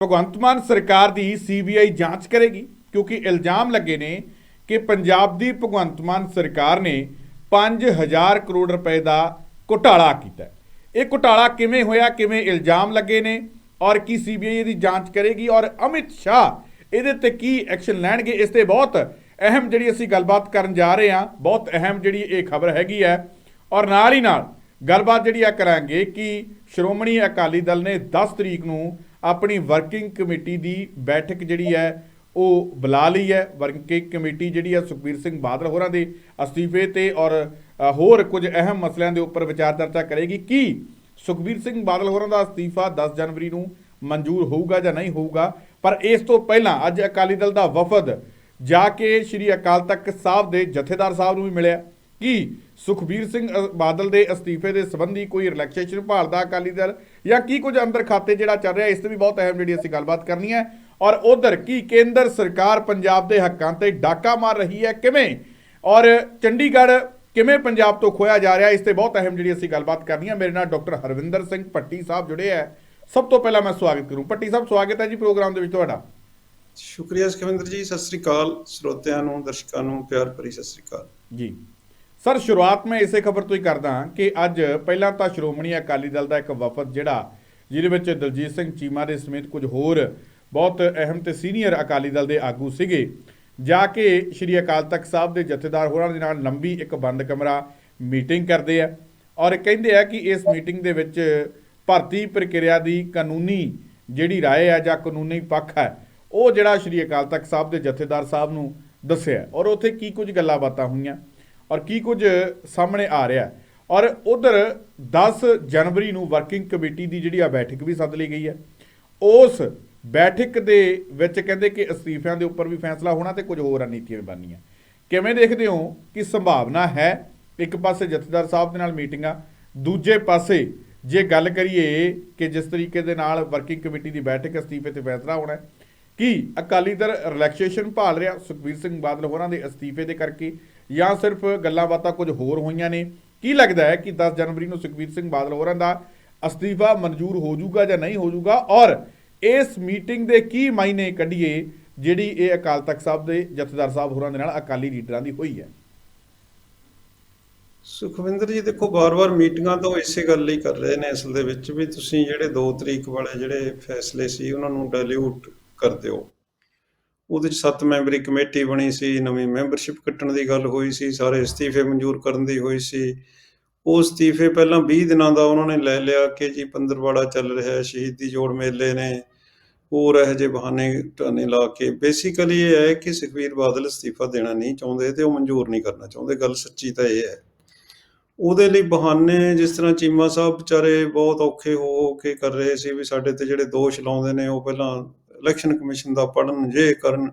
ਭਗਵੰਤ ਮਾਨ ਸਰਕਾਰ ਦੀ ਸੀਬੀਆਈ ਜਾਂਚ ਕਰੇਗੀ, ਕਿਉਂਕਿ ਇਲਜ਼ਾਮ ਲੱਗੇ ਨੇ ਕਿ ਪੰਜਾਬ ਦੀ ਭਗਵੰਤ ਮਾਨ ਸਰਕਾਰ ਨੇ 5000 ਕਰੋੜ ਰੁਪਏ ਦਾ ਘੁਟਾਲਾ ਕੀਤਾ ਇਹ ਘੁਟਾਲਾ ਕਿਵੇਂ ਹੋਇਆ, ਕਿਵੇਂ ਇਲਜ਼ਾਮ ਲੱਗੇ ਨੇ ਔਰ ਕੀ ਸੀਬੀਆਈ ਇਹਦੀ ਜਾਂਚ ਕਰੇਗੀ ਔਰ ਅਮਿਤ ਸ਼ਾਹ ਇਹਦੇ ਤੇ ਕੀ ਐਕਸ਼ਨ ਲੈਣਗੇ, ਇਸ ਤੇ ਬਹੁਤ ਅਹਿਮ ਜਿਹੜੀ ਅਸੀਂ ਗੱਲਬਾਤ ਕਰਨ ਜਾ ਰਹੇ ਹਾਂ, ਬਹੁਤ ਅਹਿਮ ਜਿਹੜੀ ਇਹ ਖਬਰ ਹੈਗੀ ਹੈ ਔਰ ਨਾਲ ਹੀ ਨਾਲ ਗੱਲਬਾਤ ਜਿਹੜੀ ਆ ਕਰਾਂਗੇ ਕਿ ਸ਼੍ਰੋਮਣੀ ਅਕਾਲੀ ਦਲ ਨੇ 10 ਤਰੀਕ ਨੂੰ ਆਪਣੀ ਵਰਕਿੰਗ ਕਮੇਟੀ ਦੀ ਬੈਠਕ ਜਿਹੜੀ ਹੈ, ਉਹ ਬੁਲਾ ਲਈ ਹੈ। ਵਰਕਿੰਗ ਕਮੇਟੀ ਜਿਹੜੀ ਹੈ ਸੁਖਬੀਰ ਸਿੰਘ ਬਾਦਲ ਹੋਰਾਂ ਦੇ ਅਸਤੀਫੇ ਤੇ ਔਰ ਹੋਰ ਕੁਝ ਅਹਿਮ ਮਸਲਿਆਂ ਦੇ ਉੱਪਰ ਵਿਚਾਰ ਚਰਚਾ ਕਰੇਗੀ ਕੀ ਸੁਖਬੀਰ ਸਿੰਘ ਬਾਦਲ ਹੋਰਾਂ ਦਾ ਅਸਤੀਫਾ 10 ਜਨਵਰੀ ਨੂੰ ਮਨਜ਼ੂਰ ਹੋਊਗਾ ਜਾਂ ਨਹੀਂ ਹੋਊਗਾ। ਪਰ ਇਸ ਤੋਂ ਪਹਿਲਾਂ ਅੱਜ ਅਕਾਲੀ ਦਲ ਦਾ ਵਫਦ ਜਾ ਕੇ ਸ੍ਰੀ ਅਕਾਲ ਤਖਤ ਸਾਹਿਬ ਦੇ ਜਥੇਦਾਰ ਸਾਹਿਬ ਨੂੰ ਵੀ ਮਿਲਿਆ। ਕੀ ਸੁਖਬੀਰ ਸਿੰਘ ਬਾਦਲ ਦੇ ਅਸਤੀਫੇ ਦੇ ਸੰਬੰਧੀ ਕੋਈ ਰਿਲੈਕਸੇਸ਼ਨ ਭਾਲਦਾ ਅਕਾਲੀ ਦਲ ਜਾਂ ਕੀ ਕੁਝ ਅੰਦਰ ਖਾਤੇ ਜਿਹੜਾ ਚੱਲ ਰਿਹਾ ਇਸ ਤੇ ਵੀ ਬਹੁਤ ਅਹਿਮ ਜਿਹੜੀ ਅਸੀਂ ਗੱਲਬਾਤ ਕਰਨੀ ਹੈ। ਔਰ ਉਧਰ ਕੀ ਕੇਂਦਰ ਸਰਕਾਰ ਪੰਜਾਬ ਦੇ ਹੱਕਾਂ ਤੇ ਡਾਕਾ ਮਾਰ ਰਹੀ ਹੈ ਕਿਵੇਂ? ਔਰ ਚੰਡੀਗੜ੍ਹ ਕਿਵੇਂ ਪੰਜਾਬ ਤੋਂ ਖੋਇਆ ਜਾ ਰਿਹਾ ਇਸ ਤੇ ਬਹੁਤ ਅਹਿਮ ਜਿਹੜੀ ਅਸੀਂ ਗੱਲਬਾਤ ਕਰਨੀ ਹੈ। ਮੇਰੇ ਨਾਲ ਡਾਕਟਰ ਹਰਵਿੰਦਰ ਸਿੰਘ ਪੱਟੀ ਸਾਹਿਬ ਜੁੜੇ ਹੈ। ਸਭ ਤੋਂ ਪਹਿਲਾਂ ਮੈਂ ਸਵਾਗਤ ਕਰੂੰ। ਪੱਟੀ ਸਾਹਿਬ ਸਵਾਗਤ ਹੈ ਜੀ ਪ੍ਰੋਗਰਾਮ ਦੇ ਵਿੱਚ ਤੁਹਾਡਾ। ਸ਼ੁਕਰੀਆ ਸੁਖਵਿੰਦਰ ਜੀ ਸਤਿ ਸ੍ਰੀ ਅਕਾਲ। ਸਰੋਤਿਆਂ ਨੂੰ ਦਰਸ਼ਕਾਂ ਨੂੰ ਪਿਆਰ ਭਰੀ ਸਤਿ ਸ੍ਰੀ ਅਕਾਲ। ਜੀ। ਸਰ, ਸ਼ੁਰੂਆਤ ਮੈਂ ਇਸੇ ਖਬਰ ਤੋਂ ਹੀ ਕਰਦਾ ਕਿ ਅੱਜ ਪਹਿਲਾਂ ਤਾਂ ਸ਼੍ਰੋਮਣੀ ਅਕਾਲੀ ਦਲ ਦਾ ਇੱਕ ਵਫਦ ਜਿਹੜਾ, ਜਿਹਦੇ ਵਿੱਚ ਦਲਜੀਤ ਸਿੰਘ ਚੀਮਾ ਦੇ ਸਮੇਤ ਕੁਝ ਹੋਰ ਬਹੁਤ ਅਹਿਮ ਤੇ ਸੀਨੀਅਰ ਅਕਾਲੀ ਦਲ ਦੇ ਆਗੂ ਸੀਗੇ। ਜਾ ਕੇ ਸ਼੍ਰੀ ਅਕਾਲ ਤਖਤ ਸਾਹਿਬ ਦੇ ਜਥੇਦਾਰ ਹੋਰਾਂ ਦੇ ਨਾਲ ਲੰਬੀ ਇੱਕ ਬੰਦ ਕਮਰਾ ਮੀਟਿੰਗ ਕਰਦੇ ਆ ਔਰ ਕਹਿੰਦੇ ਆ ਕਿ ਇਸ ਮੀਟਿੰਗ ਦੇ ਵਿੱਚ ਭਰਤੀ ਪ੍ਰਕਿਰਿਆ ਦੀ ਕਾਨੂੰਨੀ ਜਿਹੜੀ ਰਾਏ ਹੈ ਜਾਂ ਕਾਨੂੰਨੀ ਪੱਖ ਹੈ ਉਹ ਜਿਹੜਾ ਸ਼੍ਰੀ ਅਕਾਲ ਤਖਤ ਸਾਹਿਬ ਦੇ ਜਥੇਦਾਰ ਸਾਹਿਬ ਨੂੰ ਦੱਸਿਆ। ਔਰ ਉੱਥੇ ਕੀ ਕੁਝ ਗੱਲਾਂ ਬਾਤਾਂ ਹੋਈਆਂ? ਔਰ ਕੀ ਕੁਝ ਸਾਹਮਣੇ ਆ ਰਿਹਾ ਹੈ। ਔਰ ਉਧਰ 10 ਜਨਵਰੀ ਨੂੰ ਵਰਕਿੰਗ ਕਮੇਟੀ ਦੀ ਜਿਹੜੀ ਆ ਬੈਠਕ ਵੀ ਸੱਦ ਲਈ ਗਈ ਹੈ। ਉਸ ਬੈਠਕ ਦੇ ਵਿੱਚ ਕਹਿੰਦੇ ਕਿ ਅਸਤੀਫਿਆਂ ਦੇ ਉੱਪਰ ਵੀ ਫੈਸਲਾ ਹੋਣਾ ਤੇ ਕੁਝ ਹੋਰ ਰਣਨੀਤੀਆਂ ਵੀ ਬਣਨੀਆਂ। ਕਿਵੇਂ ਦੇਖਦੇ ਹੋ ਕਿ ਸੰਭਾਵਨਾ ਹੈ ਇੱਕ ਪਾਸੇ ਜਥੇਦਾਰ ਸਾਹਿਬ ਦੇ ਨਾਲ ਮੀਟਿੰਗਾਂ, ਦੂਜੇ ਪਾਸੇ ਜੇ ਗੱਲ ਕਰੀਏ ਕਿ ਜਿਸ ਤਰੀਕੇ ਦੇ ਨਾਲ ਵਰਕਿੰਗ ਕਮੇਟੀ ਦੀ ਬੈਠਕ ਅਸਤੀਫੇ ਤੇ ਫੈਸਲਾ ਹੋਣਾ ਹੈ, ਕੀ ਅਕਾਲੀ ਦਲ ਰਿਲੈਕਸੇਸ਼ਨ ਭਾਲ ਰਿਹਾ? ਸੁਖਬੀਰ ਸਿੰਘ ਬਾਦਲ ਹੋਰਾਂ ਦੇ ਅਸਤੀਫੇ ਦੇ ਕਰਕੇ ਜਾਂ ਸਿਰਫ ਗੱਲਾਂ ਬਾਤਾਂ ਕੁਝ ਹੋਰ ਹੋਈਆਂ ਨੇ? ਕੀ ਲੱਗਦਾ ਹੈ ਕਿ 10 ਜਨਵਰੀ ਨੂੰ ਸੁਖਬੀਰ ਸਿੰਘ ਬਾਦਲ ਹੋਰਾਂ ਦਾ ਅਸਤੀਫਾ ਮਨਜ਼ੂਰ ਹੋ ਜਾਊਗਾ ਜਾਂ ਨਹੀਂ ਹੋ ਜਾਊਗਾ? ਔਰ ਇਸ ਮੀਟਿੰਗ ਦੇ ਕੀ ਮਾਇਨੇ ਕੱਢੀਏ ਜਿਹੜੀ ਇਹ ਅਕਾਲ ਤਖਤ ਸਾਹਿਬ ਦੇ ਜਥੇਦਾਰ ਸਾਹਿਬ ਹੋਰਾਂ ਦੇ ਨਾਲ ਅਕਾਲੀ ਲੀਡਰਾਂ ਦੀ ਹੋਈ ਹੈ? ਸੁਖਵਿੰਦਰ ਜੀ, ਦੇਖੋ ਬਾਰ-ਬਾਰ ਮੀਟਿੰਗਾਂ ਤਾਂ ਇਸੇ ਗੱਲ ਲਈ ਕਰ ਰਹੇ ਨੇ ਅਸਲ ਦੇ ਵਿੱਚ ਵੀ ਤੁਸੀਂ ਜਿਹੜੇ 2 ਤਰੀਕ ਵਾਲੇ ਜਿਹੜੇ ਫੈਸਲੇ ਸੀ, ਉਹਨਾਂ ਨੂੰ ਡਾਇਲਿਊਟ ਕਰ ਦਿਓ। ਉਹਦੇ ਚ 7 ਮੈਂਬਰੀ ਕਮੇਟੀ ਬਣੀ ਸੀ, ਨਵੀਂ ਮੈਂਬਰਸ਼ਿਪ ਕੱਟਣ ਦੀ ਗੱਲ ਹੋਈ ਸੀ, ਸਾਰੇ ਅਸਤੀਫੇ ਮਨਜ਼ੂਰ ਕਰਨ ਦੀ ਹੋਈ ਸੀ। ਉਹ ਅਸਤੀਫੇ ਪਹਿਲਾਂ 20 ਦਿਨਾਂ ਦਾ ਉਹਨਾਂ ਨੇ ਲੈ ਲਿਆ ਕਿ ਜੀ ਪੰਦਰਵਾੜਾ ਚੱਲ ਰਿਹਾ ਹੈ ਸ਼ਹੀਦੀ ਜੋੜ ਮੇਲੇ ਨੇ। ਹੋਰ ਇਹੋ ਜਿਹੇ ਬਹਾਨੇ ਟਾਨੇ ਲਾ ਕੇ ਬੇਸਿਕਲੀ ਇਹ ਹੈ ਕਿ ਸੁਖਬੀਰ ਬਾਦਲ ਅਸਤੀਫਾ ਦੇਣਾ ਨਹੀਂ ਚਾਹੁੰਦੇ ਤੇ ਉਹ ਮਨਜ਼ੂਰ ਨਹੀਂ ਕਰਨਾ ਚਾਹੁੰਦੇ, ਗੱਲ ਸੱਚੀ ਤਾਂ ਇਹ ਹੈ। ਉਹਦੇ ਲਈ ਬਹਾਨੇ ਜਿਸ ਤਰ੍ਹਾਂ ਚੀਮਾ ਸਾਹਿਬ ਵਿਚਾਰੇ ਬਹੁਤ ਔਖੇ ਹੋ ਹੋ ਕੇ ਕਰ ਰਹੇ ਸੀ ਵੀ ਸਾਡੇ ਤੇ ਜਿਹੜੇ ਦੋਸ਼ ਲਾਉਂਦੇ ਨੇ, ਉਹ ਪਹਿਲਾਂ ਇਲੈਕਸ਼ਨ ਕਮਿਸ਼ਨ ਦਾ ਪੜਨ ਜੇ ਕਰਨ,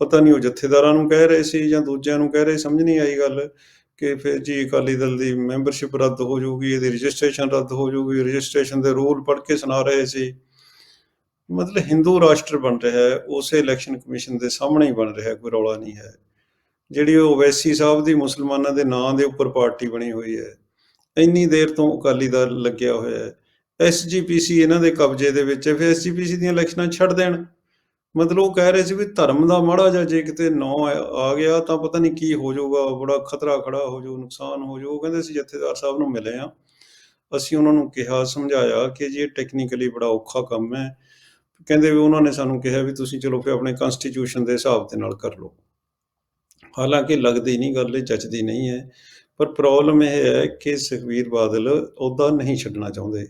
ਪਤਾ ਨਹੀਂ ਉਹ ਜਥੇਦਾਰਾਂ ਨੂੰ ਕਹਿ ਰਹੇ ਸੀ ਜਾਂ ਦੂਜਿਆਂ ਨੂੰ ਕਹਿ ਰਹੇ, ਸਮਝ ਨਹੀਂ ਆਈ ਗੱਲ ਕਿ ਫਿਰ ਜੀ ਅਕਾਲੀ ਦਲ ਦੀ ਮੈਂਬਰਸ਼ਿਪ ਰੱਦ ਹੋ ਜਾਊਗੀ, ਇਹਦੀ ਰਜਿਸਟ੍ਰੇਸ਼ਨ ਰੱਦ ਹੋ ਜਾਊਗੀ ਰਜਿਸਟ੍ਰੇਸ਼ਨ ਦੇ ਰੂਲ ਪੜ੍ਹ ਕੇ ਸੁਣਾ ਰਹੇ ਸੀ। ਮਤਲਬ ਹਿੰਦੂ ਰਾਸ਼ਟਰ ਬਣ ਰਿਹਾ ਹੈ, ਉਸੇ ਇਲੈਕਸ਼ਨ ਕਮਿਸ਼ਨ ਦੇ ਸਾਹਮਣੇ ਹੀ ਬਣ ਰਿਹਾ ਕੋਈ ਰੌਲਾ ਨਹੀਂ ਹੈ। ਜਿਹੜੀ ਉਹ ਵੈਸੀ ਸਾਹਿਬ ਦੀ ਮੁਸਲਮਾਨਾਂ ਦੇ ਨਾਂ ਦੇ ਉੱਪਰ ਪਾਰਟੀ ਬਣੀ ਹੋਈ ਹੈ, ਇੰਨੀ ਦੇਰ ਤੋਂ ਅਕਾਲੀ ਦਲ ਲੱਗਿਆ ਹੋਇਆ ਹੈ। ਐਸਜੀਪੀਸੀ ਇਹਨਾਂ ਦੇ ਕਬਜ਼ੇ ਦੇ ਵਿੱਚ ਹੈ, ਫਿਰ ਐਸਜੀਪੀਸੀ ਦੀਆਂ ਇਲੈਕਸ਼ਨਾਂ ਛੱਡ ਦੇਣ। ਮਤਲਬ ਉਹ ਕਹਿ ਰਹੇ ਸੀ ਵੀ ਧਰਮ ਦਾ ਮਾੜਾ ਜਿਹਾ ਜੇ ਕਿਤੇ ਨੌ ਆ ਆ ਗਿਆ ਤਾਂ ਪਤਾ ਨਹੀਂ ਕੀ ਹੋ ਜਾਊਗਾ, ਬੜਾ ਖਤਰਾ ਖੜਾ ਹੋ ਜਾਊ, ਨੁਕਸਾਨ ਹੋ ਜਾਊ। ਉਹ ਕਹਿੰਦੇ ਸੀ ਜਥੇਦਾਰ ਸਾਹਿਬ ਨੂੰ ਮਿਲੇ ਆ ਅਸੀਂ ਉਹਨਾਂ ਨੂੰ ਕਿਹਾ, ਸਮਝਾਇਆ ਕਿ ਜੀ ਇਹ ਟੈਕਨੀਕਲੀ ਬੜਾ ਔਖਾ ਕੰਮ ਹੈ। ਕਹਿੰਦੇ ਵੀ ਉਹਨਾਂ ਨੇ ਸਾਨੂੰ ਕਿਹਾ ਵੀ ਤੁਸੀਂ ਚਲੋ ਫਿਰ ਆਪਣੇ ਕਨਸਟੀਟਿਊਸ਼ਨ ਦੇ ਹਿਸਾਬ ਦੇ ਨਾਲ ਕਰ ਲਓ। ਹਾਲਾਂਕਿ ਲੱਗਦੀ ਨਹੀਂ ਗੱਲ, ਇਹ ਜੱਜਦੀ ਨਹੀਂ ਹੈ। ਪਰ ਪ੍ਰੋਬਲਮ ਇਹ ਹੈ ਕਿ ਸੁਖਬੀਰ ਬਾਦਲ ਉਹਦਾ ਨਹੀਂ ਛੱਡਣਾ ਚਾਹੁੰਦੇ।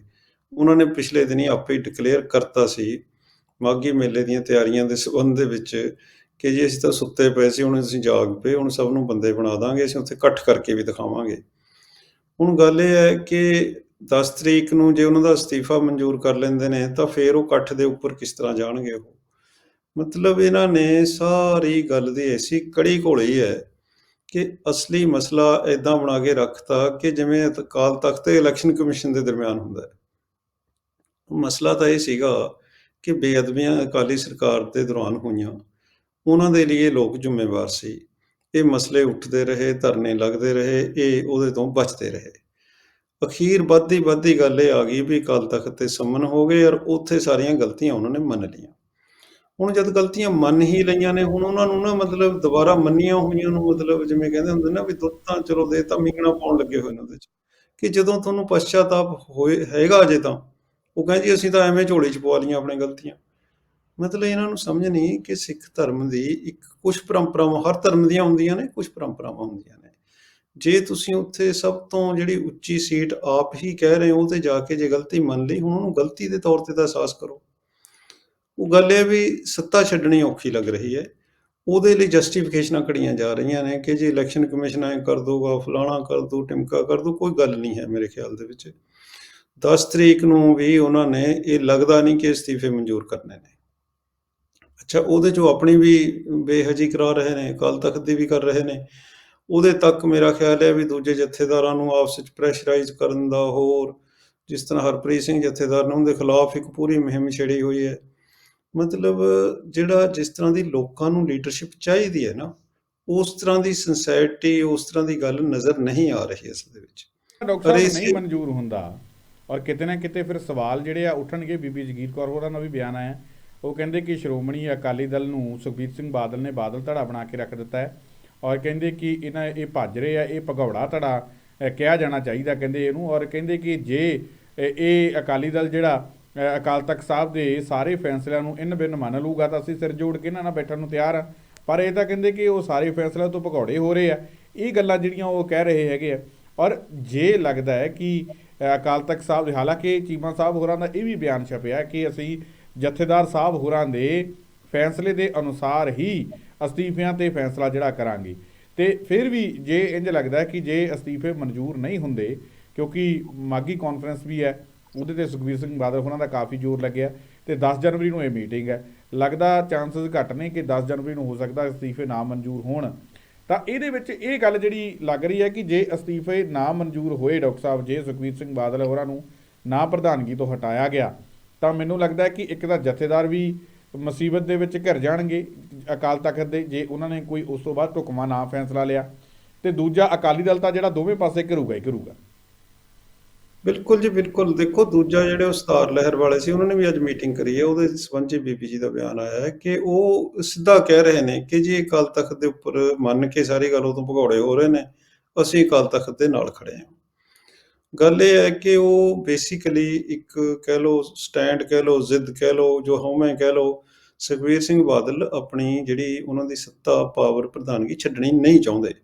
ਉਹਨਾਂ ਨੇ ਪਿਛਲੇ ਦਿਨੀ ਆਪੇ ਹੀ ਡਿਕਲੇਅਰ ਕਰਤਾ ਸੀ ਮਾਘੀ ਮੇਲੇ ਦੀਆਂ ਤਿਆਰੀਆਂ ਦੇ ਸੰਬੰਧ ਦੇ ਵਿੱਚ ਕਿ ਜੇ ਅਸੀਂ ਤਾਂ ਸੁੱਤੇ ਪਏ ਸੀ, ਹੁਣ ਅਸੀਂ ਜਾਗ ਪਏ, ਹੁਣ ਸਭ ਨੂੰ ਬੰਦੇ ਬਣਾ ਦਾਂਗੇ, ਅਸੀਂ ਉੱਥੇ ਇਕੱਠ ਕਰਕੇ ਵੀ ਦਿਖਾਵਾਂਗੇ। ਹੁਣ ਗੱਲ ਇਹ ਹੈ ਕਿ 10 ਤਰੀਕ ਨੂੰ ਜੇ ਉਹਨਾਂ ਦਾ ਅਸਤੀਫਾ ਮਨਜ਼ੂਰ ਕਰ ਲੈਂਦੇ ਨੇ, ਤਾਂ ਫਿਰ ਉਹ ਇਕੱਠ ਦੇ ਉੱਪਰ ਕਿਸ ਤਰ੍ਹਾਂ ਜਾਣਗੇ ਉਹ? ਮਤਲਬ ਇਹਨਾਂ ਨੇ ਸਾਰੀ ਗੱਲ ਦੀ ਐਸੀ ਕੜੀ ਘੋਲੀ ਹੈ ਕਿ ਅਸਲੀ ਮਸਲਾ ਇਦਾਂ ਬਣਾ ਕੇ ਰੱਖਤਾ ਕਿ ਜਿਵੇਂ ਅਕਾਲ ਤਖਤ ਤੇ ਇਲੈਕਸ਼ਨ ਕਮਿਸ਼ਨ ਦੇ ਦਰਮਿਆਨ ਹੁੰਦਾ ਹੈ। ਮਸਲਾ ਤਾਂ ਇਹ ਸੀਗਾ ਕਿ ਬੇਅਦਬੀਆਂ ਅਕਾਲੀ ਸਰਕਾਰ ਦੇ ਦੌਰਾਨ ਹੋਈਆਂ। ਉਹਨਾਂ ਦੇ ਲਈ ਇਹ ਲੋਕ ਜ਼ਿੰਮੇਵਾਰ ਸੀ। ਇਹ ਮਸਲੇ ਉੱਠਦੇ ਰਹੇ, ਧਰਨੇ ਲੱਗਦੇ ਰਹੇ, ਇਹ ਉਹਦੇ ਤੋਂ ਬਚਦੇ ਰਹੇ। ਅਖੀਰ ਵੱਧਦੀ ਵੱਧਦੀ ਗੱਲ ਇਹ ਆ ਗਈ ਵੀ ਅਕਾਲ ਤਖਤ ਤੇ ਸੰਮਨ ਹੋ ਗਏ ਔਰ ਉੱਥੇ ਸਾਰੀਆਂ ਗਲਤੀਆਂ ਉਹਨਾਂ ਨੇ ਮੰਨ ਲਈਆਂ। ਹੁਣ ਜਦ ਗਲਤੀਆਂ ਮੰਨ ਹੀ ਲਈਆਂ ਨੇ, ਹੁਣ ਉਹਨਾਂ ਨੂੰ ਨਾ ਮਤਲਬ ਦੁਬਾਰਾ ਮੰਨੀਆਂ ਹੋਈਆਂ ਨੂੰ ਮਤਲਬ ਜਿਵੇਂ ਕਹਿੰਦੇ ਹੁੰਦੇ ਨਾ ਵੀ ਦੁੱਧ ਤਾਂ ਚਲੋ ਦੇ ਤਾਂ ਮਿੰਗਣਾ ਪਾਉਣ ਲੱਗੇ ਹੋਏ ਨੇ ਉਹਦੇ 'ਚ। ਕਿ ਜਦੋਂ ਤੁਹਾਨੂੰ ਪਛਤਾਤਾਪ ਹੋਏ ਹੈਗਾ ਅਜੇ ਤਾਂ ਉਹ ਕਹਿੰਦੇ ਜੀ, ਅਸੀਂ ਤਾਂ ਐਵੇਂ ਝੋਲੀ 'ਚ ਪਵਾ ਲਈਆਂ ਆਪਣੇ ਗਲਤੀਆਂ। ਮਤਲਬ ਇਹਨਾਂ ਨੂੰ ਸਮਝ ਨਹੀਂ ਕਿ ਸਿੱਖ ਧਰਮ ਦੀ ਇੱਕ ਕੁਝ ਪਰੰਪਰਾਵਾਂ, ਹਰ ਧਰਮ ਦੀਆਂ ਹੁੰਦੀਆਂ ਨੇ, ਕੁਝ ਪਰੰਪਰਾਵਾਂ ਹੁੰਦੀਆਂ ਨੇ। ਜੇ ਤੁਸੀਂ ਉੱਥੇ ਸਭ ਤੋਂ ਜਿਹੜੀ ਉੱਚੀ ਸੀਟ ਆਪ ਹੀ ਕਹਿ ਰਹੇ ਹੋ, ਤੇ ਜਾ ਕੇ ਜੇ ਗਲਤੀ ਮੰਨ ਲਈ, ਹੁਣ ਉਹਨੂੰ ਗਲਤੀ ਦੇ ਤੌਰ ਤੇ ਤਾਂ ਅਹਿਸਾਸ ਕਰੋ। ਉਹ ਗੱਲ ਇਹ ਵੀ ਸੱਤਾ ਛੱਡਣੀ ਔਖੀ ਲੱਗ ਰਹੀ ਹੈ। ਉਹਦੇ ਲਈ ਜਸਟੀਫਿਕੇਸ਼ਨਾਂ ਕੜੀਆਂ ਜਾ ਰਹੀਆਂ ਨੇ ਕਿ ਜੇ ਇਲੈਕਸ਼ਨ ਕਮਿਸ਼ਨ ਐ ਕਰ ਦੂਗਾ ਫਲਾਣਾ ਕਰ ਦੂ ਟਿਮਕਾ ਕਰ ਦੂ ਕੋਈ ਗੱਲ ਨਹੀਂ ਹੈ ਮੇਰੇ ਖਿਆਲ ਦੇ ਵਿੱਚ। 10 ਤਰੀਕ ਨੂੰ ਵੀ ਉਹਨਾਂ ਨੇ ਇਹ ਲੱਗਦਾ ਨਹੀਂ ਕਿ ਅਸਤੀਫੇ ਮਨਜ਼ੂਰ ਕਰਨੇ ਨੇ। ਅੱਛਾ ਉਹਦੇ ਚੋਂ ਆਪਣੀ ਵੀ ਬੇਹਜੀ ਕਰਾ ਰਹੇ ਨੇ ਅਕਾਲ ਤਖਤ ਦੀ ਵੀ ਕਰ ਰਹੇ ਨੇ। ਉਹਦੇ ਤੱਕ ਮੇਰਾ ਖਿਆਲ ਹੈ ਵੀ ਦੂਜੇ ਜਥੇਦਾਰਾਂ ਨੂੰ ਆਪਸ ਵਿੱਚ ਪ੍ਰੈਸ਼ਰਾਈਜ਼ ਕਰਨ ਦਾ ਹੋਰ ਜਿਸ ਤਰ੍ਹਾਂ ਹਰਪ੍ਰੀਤ ਸਿੰਘ ਜਥੇਦਾਰ ਨੇ ਉਹਦੇ ਖਿਲਾਫ ਇੱਕ ਪੂਰੀ ਮੁਹਿੰਮ ਛੇੜੀ ਹੋਈ ਹੈ। ਮਤਲਬ ਜਿਹੜਾ ਜਿਸ ਤਰ੍ਹਾਂ ਦੀ ਲੋਕਾਂ ਨੂੰ ਲੀਡਰਸ਼ਿਪ ਚਾਹੀਦੀ ਹੈ ਨਾ ਉਸ ਤਰ੍ਹਾਂ ਦੀ ਸਿੰਸੈਰਿਟੀ ਉਸ ਤਰ੍ਹਾਂ ਦੀ ਗੱਲ ਨਜ਼ਰ ਨਹੀਂ ਆ ਰਹੀ ਇਸ ਦੇ ਵਿੱਚ। ਡਾਕਟਰ ਨਹੀਂ ਮਨਜ਼ੂਰ ਹੁੰਦਾ। ਔਰ ਕਿਤੇ ਨਾ ਕਿਤੇ ਫਿਰ ਸਵਾਲ ਜਿਹੜੇ ਆ ਉੱਠਣਗੇ। ਬੀਬੀ ਜਗੀਰ ਕੌਰ ਹੋਰਾਂ ਦਾ ਵੀ ਬਿਆਨ ਆਇਆ। ਉਹ ਕਹਿੰਦੇ ਕਿ ਸ਼੍ਰੋਮਣੀ ਅਕਾਲੀ ਦਲ ਨੂੰ ਸੁਖਬੀਰ ਸਿੰਘ ਬਾਦਲ ਨੇ ਬਾਦਲ ਧੜਾ ਬਣਾ ਕੇ ਰੱਖ ਦਿੱਤਾ ਹੈ ਔਰ ਕਹਿੰਦੇ ਕਿ ਇਹਨਾਂ ਇਹ ਭੱਜ ਰਹੇ ਆ, ਇਹ ਭਗੌੜਾ ਧੜਾ ਕਿਹਾ ਜਾਣਾ ਚਾਹੀਦਾ ਕਹਿੰਦੇ ਇਹਨੂੰ। ਔਰ ਕਹਿੰਦੇ ਕਿ ਜੇ ਇਹ ਅਕਾਲੀ ਦਲ ਜਿਹੜਾ ਅਕਾਲ ਤਖਤ ਸਾਹਿਬ ਦੇ ਸਾਰੇ ਫੈਸਲਿਆਂ ਨੂੰ ਇਨ ਬਿਨ ਮੰਨ ਲੂਗਾ ਤਾਂ ਅਸੀਂ ਸਿਰ ਜੋੜ ਕੇ ਇਹਨਾਂ ਨਾਲ ਬੈਠਣ ਨੂੰ ਤਿਆਰ ਆ। ਪਰ ਇਹ ਤਾਂ ਕਹਿੰਦੇ ਕਿ ਉਹ ਸਾਰੇ ਫੈਸਲਿਆਂ ਤੋਂ ਭਗੌੜੇ ਹੋ ਰਹੇ ਆ। ਇਹ ਗੱਲਾਂ ਜਿਹੜੀਆਂ ਉਹ ਕਹਿ ਰਹੇ ਹੈਗੇ ਆ। ਔਰ ਜੇ ਲੱਗਦਾ ਹੈ ਕਿ ਅਕਾਲ ਤਖਤ ਸਾਹਿਬ ਦੇ, ਹਾਲਾਂਕਿ ਚੀਮਾ ਸਾਹਿਬ ਹੋਰਾਂ ਦਾ ਇਹ ਵੀ ਬਿਆਨ ਛਪਿਆ ਕਿ ਅਸੀਂ ਜਥੇਦਾਰ ਸਾਹਿਬ ਹੋਰਾਂ ਦੇ ਫੈਸਲੇ ਦੇ ਅਨੁਸਾਰ ਹੀ ਅਸਤੀਫਿਆਂ ਤੇ ਫੈਸਲਾ ਜਿਹੜਾ ਕਰਾਂਗੇ। ਤੇ ਫਿਰ ਵੀ ਜੇ ਇੰਜ ਲੱਗਦਾ ਕਿ ਜੇ ਅਸਤੀਫੇ ਮਨਜ਼ੂਰ ਨਹੀਂ ਹੁੰਦੇ, ਕਿਉਂਕਿ ਮਾਗੀ ਕਾਨਫਰੰਸ ਵੀ ਹੈ, ਉਹਦੇ ਤੇ ਸੁਖਬੀਰ ਸਿੰਘ ਬਾਦਲ ਹੋਰਾਂ ਦਾ ਕਾਫੀ ਜ਼ੋਰ ਲੱਗਿਆ ਤੇ 10 ਜਨਵਰੀ ਨੂੰ ਇਹ ਮੀਟਿੰਗ ਹੈ। ਲੱਗਦਾ ਚਾਂਸਸ ਘੱਟ ਨੇ ਕਿ 10 ਜਨਵਰੀ ਨੂੰ ਹੋ ਸਕਦਾ ਅਸਤੀਫੇ ਨਾ ਮਨਜ਼ੂਰ ਹੋਣ। ਤਾਂ ਇਹਦੇ ਵਿੱਚ ਇਹ ਗੱਲ ਜਿਹੜੀ ਲੱਗ ਰਹੀ ਹੈ ਕਿ ਜੇ ਅਸਤੀਫੇ ਨਾ ਮਨਜ਼ੂਰ ਹੋਏ ਡਾਕਟਰ ਸਾਹਿਬ, ਜੇ ਸੁਖਬੀਰ ਸਿੰਘ ਬਾਦਲ ਹੋਰਾਂ ਨੂੰ ਨਾ ਪ੍ਰਧਾਨਗੀ ਤੋਂ ਹਟਾਇਆ ਗਿਆ, ਤਾਂ ਮੈਨੂੰ ਲੱਗਦਾ ਹੈ ਕਿ ਇੱਕ ਤਾਂ ਜਥੇਦਾਰ ਵੀ ਮੁਸੀਬਤ ਦੇ ਵਿੱਚ ਘਿਰ ਜਾਣਗੇ ਅਕਾਲ ਤਖਤ ਦੇ, ਜੇ ਉਹਨਾਂ ਨੇ ਕੋਈ ਉਸ ਤੋਂ ਬਾਅਦ ਢੁਕਵਾਂ ਨਾ ਫੈਸਲਾ ਲਿਆ। ਤੇ ਦੂਜਾ ਅਕਾਲੀ ਦਲ ਤਾਂ ਜਿਹੜਾ ਦੋਵੇਂ ਪਾਸੇ ਘਿਰੂਗਾ ਹੀ ਘਿਰੂਗਾ। ਬਿਲਕੁਲ ਜੀ, ਬਿਲਕੁਲ। ਦੇਖੋ, ਦੂਜਾ ਜਿਹੜੇ ਉਸਤਾਰ ਲਹਿਰ ਵਾਲੇ ਸੀ, ਉਹਨਾਂ ਨੇ ਵੀ ਅੱਜ ਮੀਟਿੰਗ ਕਰੀ ਹੈ। ਉਹਦੇ ਸੰਬੰਧ 'ਚ ਬੀਬੀ ਜੀ ਦਾ ਬਿਆਨ ਆਇਆ ਹੈ ਕਿ ਉਹ ਸਿੱਧਾ ਕਹਿ ਰਹੇ ਨੇ ਕਿ ਜੀ ਅਕਾਲ ਤਖਤ ਦੇ ਉੱਪਰ ਮੰਨ ਕੇ ਸਾਰੀ ਗੱਲ ਉਦੋਂ ਭਗੌੜੇ ਹੋ ਰਹੇ ਨੇ, ਅਸੀਂ ਅਕਾਲ ਤਖਤ ਦੇ ਨਾਲ ਖੜੇ ਹਾਂ। ਗੱਲ ਇਹ ਹੈ ਕਿ ਉਹ ਬੇਸਿਕਲੀ ਇੱਕ ਕਹਿ ਲਓ ਸਟੈਂਡ ਕਹਿ ਲਓ, ਜ਼ਿੱਦ ਕਹਿ ਲਓ, ਜੋ ਹਉਮੈ ਕਹਿ ਲਓ, ਸੁਖਬੀਰ ਸਿੰਘ ਬਾਦਲ ਆਪਣੀ ਜਿਹੜੀ ਉਹਨਾਂ ਦੀ ਸੱਤਾ ਪਾਵਰ ਪ੍ਰਧਾਨਗੀ ਛੱਡਣੀ ਨਹੀਂ ਚਾਹੁੰਦੇ।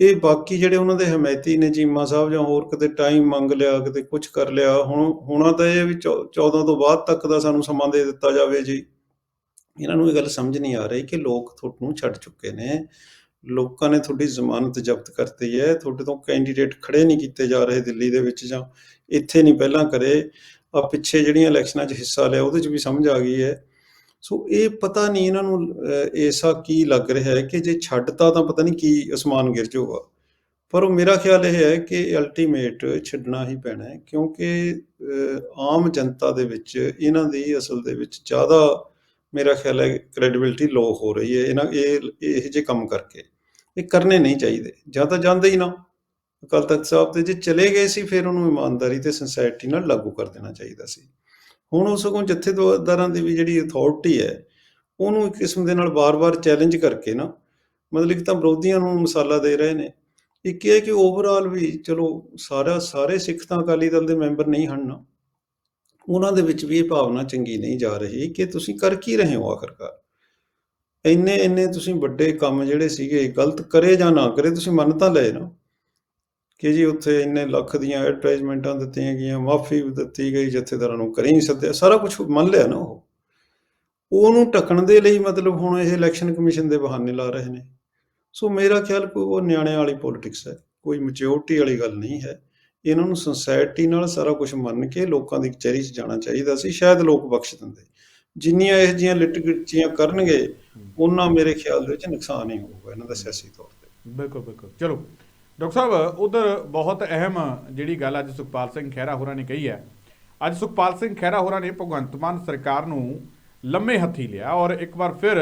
ਇਹ ਬਾਕੀ ਜਿਹੜੇ ਉਹਨਾਂ ਦੇ ਹਮਾਇਤੀ ਨੇ ਚੀਮਾ ਸਾਹਿਬ ਜਾਂ ਹੋਰ ਕਿਤੇ ਟਾਈਮ ਮੰਗ ਲਿਆ, ਕਿਤੇ ਕੁਝ ਕਰ ਲਿਆ, ਹੁਣ, ਹੋਣਾ ਤਾਂ ਇਹ ਵੀ 14 ਤੋਂ ਬਾਅਦ ਤੱਕ ਦਾ ਸਾਨੂੰ ਸਮਾਂ ਦੇ ਦਿੱਤਾ ਜਾਵੇ ਜੀ। ਇਹਨਾਂ ਨੂੰ ਇਹ ਗੱਲ ਸਮਝ ਨਹੀਂ ਆ ਰਹੀ ਕਿ ਲੋਕ ਤੁਹਾਨੂੰ ਛੱਡ ਚੁੱਕੇ ਨੇ। ਲੋਕਾਂ ਨੇ ਤੁਹਾਡੀ ਜ਼ਮਾਨਤ ਜ਼ਬਤ ਕਰਤੀ ਹੈ। ਤੁਹਾਡੇ ਤੋਂ ਕੈਂਡੀਡੇਟ ਖੜੇ ਨਹੀਂ ਕੀਤੇ ਜਾ ਰਹੇ ਦਿੱਲੀ ਦੇ ਵਿੱਚ ਜਾਂ ਇੱਥੇ ਨਹੀਂ ਪਹਿਲਾਂ ਕਰੇ। ਆ ਪਿੱਛੇ ਜਿਹੜੀਆਂ ਇਲੈਕਸ਼ਨਾਂ 'ਚ ਹਿੱਸਾ ਲਿਆ, ਉਹਦੇ 'ਚ ਵੀ ਸਮਝ ਆ ਗਈ ਹੈ। ਸੋ ਇਹ ਪਤਾ ਨਹੀਂ ਇਹਨਾਂ ਨੂੰ ਅਹ, ਐਸਾ ਕੀ ਲੱਗ ਰਿਹਾ ਹੈ ਕਿ ਜੇ ਛੱਡਤਾ ਤਾਂ ਪਤਾ ਨਹੀਂ ਕੀ ਅਸਮਾਨ ਗਿਰ ਜਾਊਗਾ। ਪਰ ਉਹ ਮੇਰਾ ਖਿਆਲ ਇਹ ਹੈ ਕਿ ਅਲਟੀਮੇਟ ਛੱਡਣਾ ਹੀ ਪੈਣਾ ਹੈ ਕਿਉਂਕਿ ਆਮ ਜਨਤਾ ਦੇ ਵਿੱਚ ਇਹਨਾਂ ਦੀ ਅਸਲ ਦੇ ਵਿੱਚ ਜ਼ਿਆਦਾ ਮੇਰਾ ਖਿਆਲ ਹੈ ਕ੍ਰੈਡੀਬਿਲਟੀ ਲੋ ਹੋ ਰਹੀ ਹੈ ਇਹਨਾਂ ਇਹ ਇਹ ਜਿਹੇ ਕੰਮ ਕਰਕੇ। ਇਹ ਕਰਨੇ ਨਹੀਂ ਚਾਹੀਦੇ ਜਾਂ ਤਾਂ ਜਾਂਦੇ ਹੀ ਨਾ। ਅਕਾਲ ਤਖਤ ਸਾਹਿਬ ਤੇ ਜੇ ਚਲੇ ਗਏ ਸੀ ਫਿਰ ਉਹਨੂੰ ਇਮਾਨਦਾਰੀ ਤੇ ਸਿੰਸੈਰਿਟੀ ਨਾਲ ਲਾਗੂ ਕਰ ਦੇਣਾ ਚਾਹੀਦਾ ਸੀ। ਹੁਣ ਉਹ ਸਗੋਂ ਜਥੇਦਾਰਾਂ ਦੀ ਵੀ ਜਿਹੜੀ ਅਥਾਰਟੀ ਹੈ, ਉਹਨੂੰ ਇੱਕ ਕਿਸਮ ਦੇ ਨਾਲ ਬਾਰ-ਬਾਰ ਚੈਲੰਜ ਕਰਕੇ ਨਾ, ਮਤਲਬ ਕਿ ਤਾਂ ਵਿਰੋਧੀਆਂ ਨੂੰ ਮਸਾਲਾ ਦੇ ਰਹੇ ਨੇ। ਇੱਕ ਇਹ ਕਿ ਓਵਰਆਲ ਵੀ ਚਲੋ ਸਾਰਾ, ਸਾਰੇ ਸਿੱਖ ਤਾਂ ਅਕਾਲੀ ਦਲ ਦੇ ਮੈਂਬਰ ਨਹੀਂ ਹਨ ਨਾ। ਉਹਨਾਂ ਦੇ ਵਿੱਚ ਵੀ ਇਹ ਭਾਵਨਾ ਚੰਗੀ ਨਹੀਂ ਜਾ ਰਹੀ ਕਿ ਤੁਸੀਂ ਕਰ ਕੀ ਰਹੇ ਹੋ ਆਖਰਕਾਰ? ਇੰਨੇ ਇੰਨੇ ਤੁਸੀਂ ਵੱਡੇ ਕੰਮ ਜਿਹੜੇ ਸੀਗੇ, ਗਲਤ ਕਰੇ ਜਾਂ ਨਾ ਕਰੇ, ਤੁਸੀਂ ਮੰਨ ਤਾਂ ਲਏ ਨਾ। ਕਿ ਜੀ ਉੱਥੇ ਇੰਨੇ ਲੱਖ ਦੀਆਂ ਐਡਵਰਟਾਈਜ਼ਮੈਂਟਾਂ ਦਿੱਤੀਆਂ ਗਈਆਂ ਮਾਫੀ ਵੀ ਦਿੱਤੀ ਗਈ ਜਥੇਦਾਰਾਂ ਨੂੰ ਕਰੀ ਨਹੀਂ ਸੱਦਿਆ ਸਾਰਾ ਕੁਝ ਮੰਨ ਲਿਆ ਨਾ ਉਹ। ਉਹਨੂੰ ਢੱਕਣ ਦੇ ਲਈ ਮਤਲਬ ਹੁਣ ਇਹ ਇਲੈਕਸ਼ਨ ਕਮਿਸ਼ਨ ਦੇ ਬਹਾਨੇ ਲਾ ਰਹੇ ਨੇ। ਸੋ ਮੇਰਾ ਖਿਆਲ ਕੋਈ ਉਹ ਨਿਆਣਿਆਂ ਵਾਲੀ ਪੋਲਿਟਿਕਸ ਹੈ ਕੋਈ ਮੈਚਿਓਰਟੀ ਵਾਲੀ ਗੱਲ ਨਹੀਂ ਹੈ। ਇਹਨਾਂ ਨੂੰ ਸੰਸਾਇਟੀ ਨਾਲ ਸਾਰਾ ਕੁਝ ਮੰਨ ਕੇ ਲੋਕਾਂ ਦੀ ਕਚਹਿਰੀ 'ਚ ਜਾਣਾ ਚਾਹੀਦਾ ਸੀ ਸ਼ਾਇਦ ਲੋਕ ਬਖਸ਼ ਦਿੰਦੇ। ਜਿੰਨੀਆਂ ਇਹ ਜੀਆਂ ਲਿਟਗਿਟਚੀਆਂ ਕਰਨਗੇ ਉਹਨਾਂ ਮੇਰੇ ਖਿਆਲ ਦੇ ਵਿੱਚ ਨੁਕਸਾਨ ਹੀ ਹੋਊਗਾ ਇਹਨਾਂ ਦਾ ਸਿਆਸੀ ਤੌਰ ਤੇ। ਬਿਲਕੁਲ ਬਿਲਕੁਲ। ਚਲੋ ਡਾਕਟਰ ਸਾਹਿਬ, ਉਧਰ ਬਹੁਤ ਅਹਿਮ ਜਿਹੜੀ ਗੱਲ ਅੱਜ ਸੁਖਪਾਲ ਸਿੰਘ ਖਹਿਰਾ ਹੋਰਾਂ ਨੇ ਕਹੀ ਹੈ। ਅੱਜ ਸੁਖਪਾਲ ਸਿੰਘ ਖਹਿਰਾ ਹੋਰਾਂ ਨੇ ਭਗਵੰਤ ਮਾਨ ਸਰਕਾਰ ਨੂੰ ਲੰਮੇ ਹੱਥੀ ਲਿਆ ਔਰ ਇੱਕ ਵਾਰ ਫਿਰ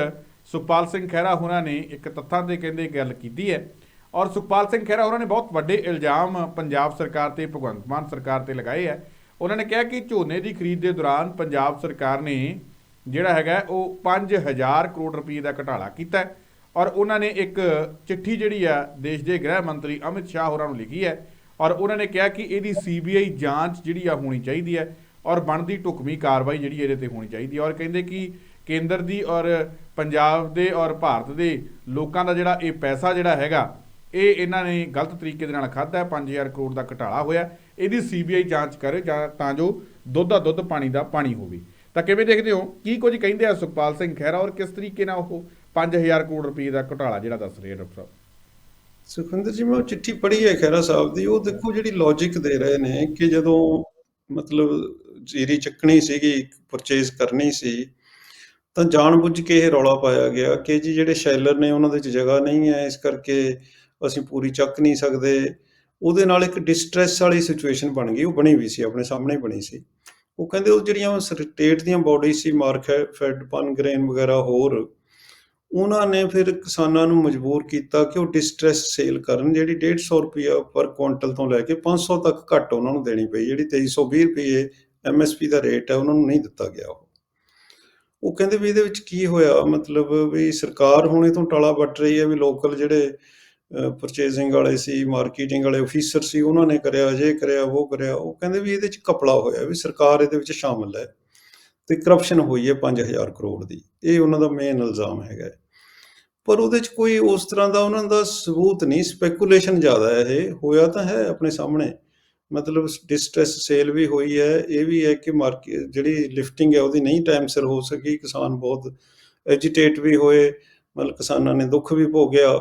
ਸੁਖਪਾਲ ਸਿੰਘ ਖਹਿਰਾ ਹੋਰਾਂ ਨੇ ਇੱਕ ਤੱਥਾਂ ਤੇ ਕਹਿੰਦੇ ਗੱਲ ਕੀਤੀ ਹੈ। ਔਰ ਸੁਖਪਾਲ ਸਿੰਘ ਖਹਿਰਾ ਹੋਰਾਂ ਨੇ ਬਹੁਤ ਵੱਡੇ ਇਲਜ਼ਾਮ ਪੰਜਾਬ ਸਰਕਾਰ ਤੇ, ਭਗਵੰਤ ਮਾਨ ਸਰਕਾਰ ਤੇ ਲਗਾਏ ਹੈ। ਉਹਨਾਂ ਨੇ ਕਿਹਾ ਕਿ ਝੋਨੇ ਦੀ ਖਰੀਦ ਦੇ ਦੌਰਾਨ ਪੰਜਾਬ ਸਰਕਾਰ ਨੇ ਜਿਹੜਾ ਹੈਗਾ ਉਹ 5000 ਕਰੋੜ ਰੁਪਏ ਦਾ ਘਟਾਲਾ ਕੀਤਾ ਹੈ। ਔਰ ਉਹਨਾਂ ਨੇ ਇੱਕ ਚਿੱਠੀ ਜਿਹੜੀ ਆ ਦੇਸ਼ ਦੇ ਗ੍ਰਹਿ ਮੰਤਰੀ ਅਮਿਤ ਸ਼ਾਹ ਹੋਰਾਂ ਨੂੰ ਲਿਖੀ ਹੈ ਔਰ ਉਹਨਾਂ ਨੇ ਕਿਹਾ ਕਿ ਇਹਦੀ ਸੀਬੀਆਈ ਜਾਂਚ ਜਿਹੜੀ ਆ ਹੋਣੀ ਚਾਹੀਦੀ ਹੈ ਔਰ ਬਣਦੀ ਢੁਕਵੀਂ ਕਾਰਵਾਈ ਜਿਹੜੀ ਇਹਦੇ ਤੇ ਹੋਣੀ ਚਾਹੀਦੀ ਹੈ। ਔਰ ਕਹਿੰਦੇ ਕਿ ਕੇਂਦਰ ਦੀ ਔਰ ਪੰਜਾਬ ਦੇ ਔਰ ਭਾਰਤ ਦੇ ਲੋਕਾਂ ਦਾ ਜਿਹੜਾ ਇਹ ਪੈਸਾ ਜਿਹੜਾ ਹੈਗਾ, ਇਹ ਇਹਨਾਂ ਨੇ ਗਲਤ ਤਰੀਕੇ ਦੇ ਨਾਲ ਖਾਧਾ ਹੈ 5000 ਕਰੋੜ ਦਾ ਘਟਾਲਾ ਹੋਇਆ। ਇਹਦੀ ਸੀਬੀਆਈ ਜਾਂਚ ਕਰੇ ਜਾਂ ਤਾਂ ਜੋ ਦੁੱਧ ਦਾ ਦੁੱਧ, ਪਾਣੀ ਦਾ ਪਾਣੀ ਹੋਵੇ। ਤਾਂ ਕਿਵੇਂ ਦੇਖਦੇ ਹੋ? ਕੀ ਕੁਝ ਕਹਿੰਦੇ ਆ ਸੁਖਪਾਲ ਸਿੰਘ ਖਹਿਰਾ ਔਰ ਕਿਸ ਤਰੀਕੇ ਨਾਲ ਉਹ 5000 ਕਰੋੜ ਰੁਪਏ ਦਾ ਘੁਟਾਲਾ ਜਿਹੜਾ ਦੱਸ ਰਹੇ ਡਾਕਟਰ ਸਾਹਿਬ। ਸੁਖਵਿੰਦਰ ਜੀ, ਮੈਂ ਉਹ ਚਿੱਠੀ ਪੜ੍ਹੀ ਹੈ ਖਹਿਰਾ ਸਾਹਿਬ ਦੀ। ਉਹ ਦੇਖੋ ਜਿਹੜੀ ਲੌਜੀਕ ਦੇ ਰਹੇ ਨੇ ਕਿ ਜਦੋਂ ਮਤਲਬ ਜੀਰੀ ਚੱਕਣੀ ਸੀਗੀ ਪਰਚੇਸ ਕਰਨੀ ਸੀ, ਤਾਂ ਜਾਣਬੁੱਝ ਕੇ ਇਹ ਰੌਲਾ ਪਾਇਆ ਗਿਆ ਕਿ ਜੀ ਜਿਹੜੇ ਸ਼ੈਲਰ ਨੇ ਉਹਨਾਂ ਦੇ ਵਿੱਚ ਜਗ੍ਹਾ ਨਹੀਂ ਹੈ, ਇਸ ਕਰਕੇ ਅਸੀਂ ਪੂਰੀ ਚੱਕ ਨਹੀਂ ਸਕਦੇ। ਉਹਦੇ ਨਾਲ ਇੱਕ ਡਿਸਟ੍ਰੈਸ ਵਾਲੀ ਸਿਚੁਏਸ਼ਨ ਬਣ ਗਈ। ਉਹ ਬਣੀ ਵੀ ਸੀ, ਆਪਣੇ ਸਾਹਮਣੇ ਬਣੀ ਸੀ। ਉਹ ਕਹਿੰਦੇ ਉਹ ਜਿਹੜੀਆਂ ਸਟੇਟ ਦੀਆਂ ਬਾਡੀ ਸੀ ਮਾਰਕੀਟ ਫੈਡ ਪਨਗ੍ਰੇਨ ਵਗੈਰਾ ਹੋਰ ਉਹਨਾਂ ਨੇ ਫਿਰ ਕਿਸਾਨਾਂ ਨੂੰ ਮਜਬੂਰ ਕੀਤਾ ਕਿ ਉਹ ਡਿਸਟ੍ਰੈਸ ਸੇਲ ਕਰਨ, ਜਿਹੜੀ 150 ਰੁਪਿਆ ਪਰ ਕੁਇੰਟਲ ਤੋਂ ਲੈ ਕੇ 500 ਤੱਕ ਘੱਟ ਉਹਨਾਂ ਨੂੰ ਦੇਣੀ ਪਈ, ਜਿਹੜੀ 2320 ਰੁਪਏ ਐਮਐਸਪੀ ਦਾ ਰੇਟ ਹੈ, ਉਹਨਾਂ ਨੂੰ ਨਹੀਂ ਦਿੱਤਾ ਗਿਆ ਉਹ। ਉਹ ਕਹਿੰਦੇ ਵੀ ਇਹਦੇ ਵਿੱਚ ਕੀ ਹੋਇਆ? ਮਤਲਬ ਵੀ ਸਰਕਾਰ ਹੁਣ ਇਹ ਤੋਂ ਟਾਲਾ ਵੱਟ ਰਹੀ ਹੈ ਵੀ ਲੋਕਲ ਜਿਹੜੇ ਪਰਚੇਸਿੰਗ ਵਾਲੇ ਸੀ ਮਾਰਕੀਟਿੰਗ ਵਾਲੇ ਅਫੀਸਰ ਸੀ, ਉਹਨਾਂ ਨੇ ਕਰਿਆ, ਜੇ ਕਰਿਆ, ਉਹ ਕਰਿਆ, ਉਹ ਕਹਿੰਦੇ ਵੀ ਇਹਦੇ ਵਿੱਚ ਕਪੜਾ ਹੋਇਆ ਵੀ ਸਰਕਾਰ ਇਹਦੇ ਵਿੱਚ ਸ਼ਾਮਲ ਹੈ। ਤੇ ਕਰਪਸ਼ਨ ਹੋਈ ਹੈ 5000 ਕਰੋੜ ਦੀ। ਇਹ ਉਹਨਾਂ ਦਾ ਮੇਨ ਇਲਜ਼ਾਮ ਹੈਗਾ ਪਰ ਉਹਦੇ ਚ ਕੋਈ ਉਸ ਤਰ੍ਹਾਂ ਦਾ ਉਹਨਾਂ ਦਾ ਸਬੂਤ ਨਹੀਂ ਸਪੈਕੂਲੇਸ਼ਨ ਜ਼ਿਆਦਾ ਹੈ ਇਹ। ਹੋਇਆ ਤਾਂ ਹੈ ਆਪਣੇ ਸਾਹਮਣੇ। ਮਤਲਬ ਡਿਸਟ੍ਰੈਸ ਸੇਲ ਵੀ ਹੋਈ ਹੈ। ਇਹ ਵੀ ਹੈ ਕਿ ਮਾਰਕੀਟ ਜਿਹੜੀ ਲਿਫਟਿੰਗ ਹੈ ਉਹਦੀ ਨਹੀਂ ਟਾਈਮ ਸਿਰ ਹੋ ਸਕੀ। ਕਿਸਾਨ ਬਹੁਤ ਐਜੀਟੇਟ ਵੀ ਹੋਏ। ਮਤਲਬ ਕਿਸਾਨਾਂ ਨੇ ਦੁੱਖ ਵੀ ਭੋਗਿਆ।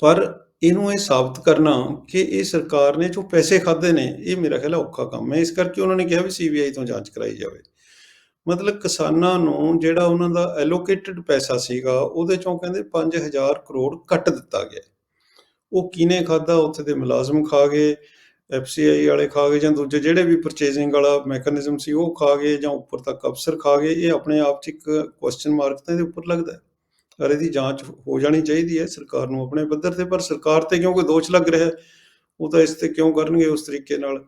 ਪਰ ਇਹਨੂੰ ਇਹ ਸਾਬਤ ਕਰਨਾ ਕਿ ਇਹ ਸਰਕਾਰ ਨੇ ਜੋ ਪੈਸੇ ਖਾਦੇ ਨੇ, ਇਹ ਮੇਰਾ ਖਿਆਲ ਔਖਾ ਕੰਮ ਹੈ। ਇਸ ਕਰਕੇ ਉਹਨਾਂ ਨੇ ਕਿਹਾ ਵੀ ਸੀਬੀਆਈ ਤੋਂ ਜਾਂਚ ਕਰਾਈ ਜਾਵੇ। ਮਤਲਬ ਕਿਸਾਨਾਂ ਨੂੰ ਜਿਹੜਾ ਉਹਨਾਂ ਦਾ ਐਲੋਕੇਟਡ ਪੈਸਾ ਸੀਗਾ, ਉਹਦੇ ਚੋਂ ਕਹਿੰਦੇ 5000 ਕਰੋੜ ਕੱਟ ਦਿੱਤਾ ਗਿਆ। ਉਹ ਕਿਨੇ ਖਾਦਾ ਉੱਥੇ ਦੇ ਮੁਲਾਜ਼ਮ ਖਾ ਗਏ ਐਫਸੀਆਈ ਵਾਲੇ ਖਾ ਗਏ ਜਾਂ ਦੂਜੇ ਜਿਹੜੇ ਵੀ ਪਰਚੇਸਿੰਗ ਵਾਲਾ ਮੈਕੈਨਿਜ਼ਮ ਸੀ, ਉਹ ਖਾ ਗਏ ਜਾਂ ਉੱਪਰ ਤੱਕ ਅਫਸਰ ਖਾ ਗਏ, ਇਹ ਆਪਣੇ ਆਪ 'ਚ ਇੱਕ ਕੁਐਸਚਨ ਮਾਰਕ ਤਾਂ ਇਹਦੇ ਉੱਪਰ ਲੱਗਦਾ ਹੈ। ਔਰ ਇਹਦੀ ਜਾਂਚ ਹੋ ਜਾਣੀ ਚਾਹੀਦੀ ਹੈ, ਸਰਕਾਰ ਨੂੰ ਆਪਣੇ ਪੱਧਰ ਤੇ, ਪਰ ਸਰਕਾਰ ਤੇ ਕਿਉਂਕਿ ਦੋਸ਼ ਲੱਗ ਰਿਹਾ ਉਹ ਤਾਂ ਇਸ ਤੇ ਕਿਉਂ ਕਰਨਗੇ ਉਸ ਤਰੀਕੇ ਨਾਲ?